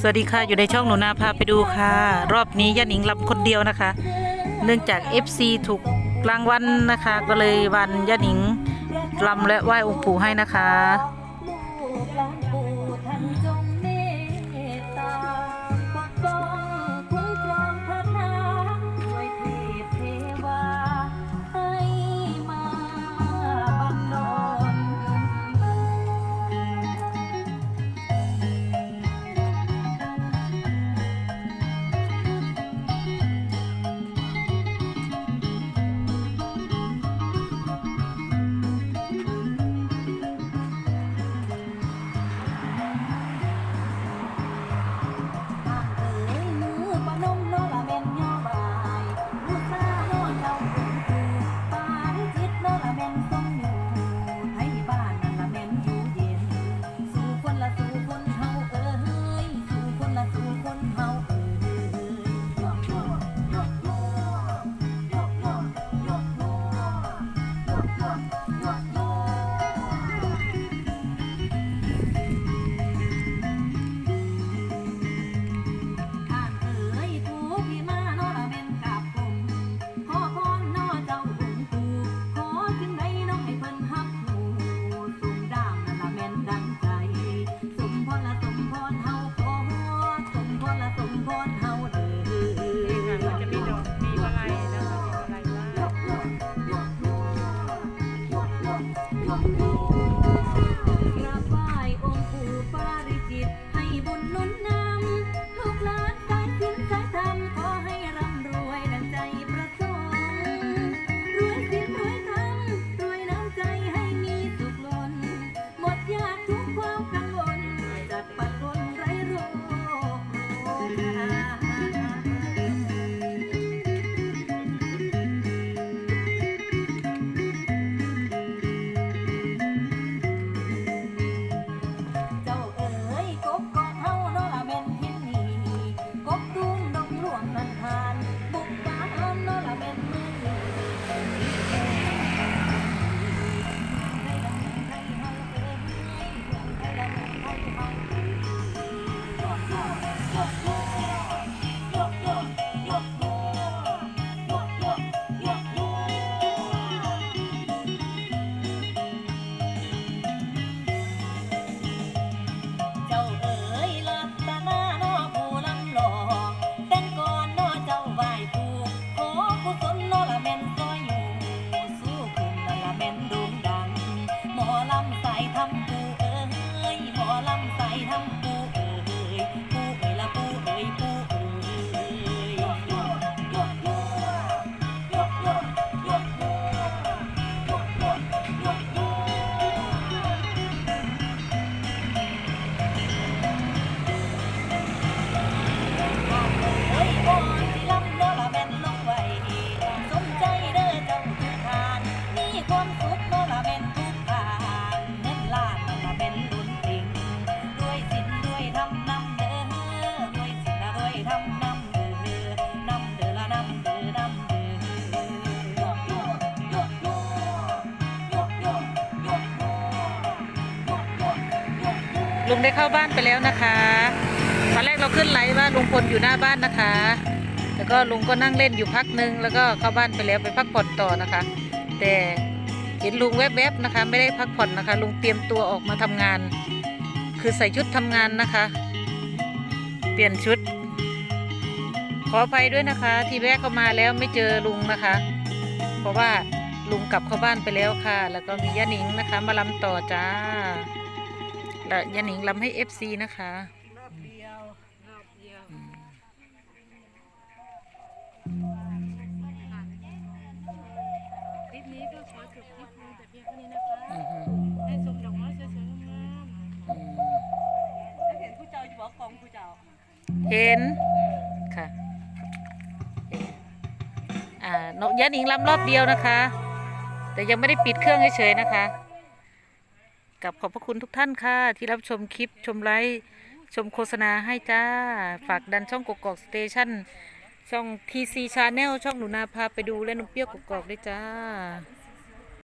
สวัสดีค่ะอยู่ในช่องหนูนาพาไปดูค่ะ รอบนี้ย่าหนิงลำคนเดียวนะคะ เนื่องจาก FC ถูกรางวัลนะคะ ก็เลยวันย่าหนิงลำและไหว้องค์ปู่ให้นะคะ ก ลุงได้เข้าบ้านไปแล้วนะคะ ตอนแรกเราขึ้นไลฟ์ว่าลุงพลอยู่หน้าบ้านนะคะ แล้วก็ลุงก็นั่งเล่นอยู่พักหนึง แล้วก็เข้าบ้านไปแล้วไปพักผ่อนต่อนะคะ แต่เห็นลุงแวบๆนะคะ ไม่ได้พักผ่อนนะคะ ลุงเตรียมตัวออกมาทำงาน คือใส่ชุดทำงานนะคะ เปลี่ยนชุด ขออภัยด้วยนะคะ ที่แวะเข้ามาแล้วไม่เจอลุงนะคะ เพราะว่าลุงกลับเข้าบ้านไปแล้วค่ะ แล้วก็มีย่านิงนะคะ มาลำต่อจ้า และยาหนิงลำให้ FC นะคะรอบเดียวรอบเดียวคลิปนี้ก็ขอจบคลิปลงแต่เพียงเท่านี้นะคะอือฮึให้ชมดอกไม้สวยๆงามอืมเห็นผู้เจ้าอยู่บอกกองผู้เจ้า เห็น ค่ะเห็นอ่านกยาหนิงลำรอบเดียวนะคะ แต่ยังไม่ได้ปิดเครื่องเฉยๆนะคะ กับขอบพระคุณทุกท่านค่ะ ที่รับชมคลิปชมไลฟ์ชมโฆษณาให้จ้า ฝากดันช่องกกอกสเตชันช่อง TC Channel ช่องหนูนาพาไปดูและนุ่มเปรี้ยวกกอกด้วยจ้า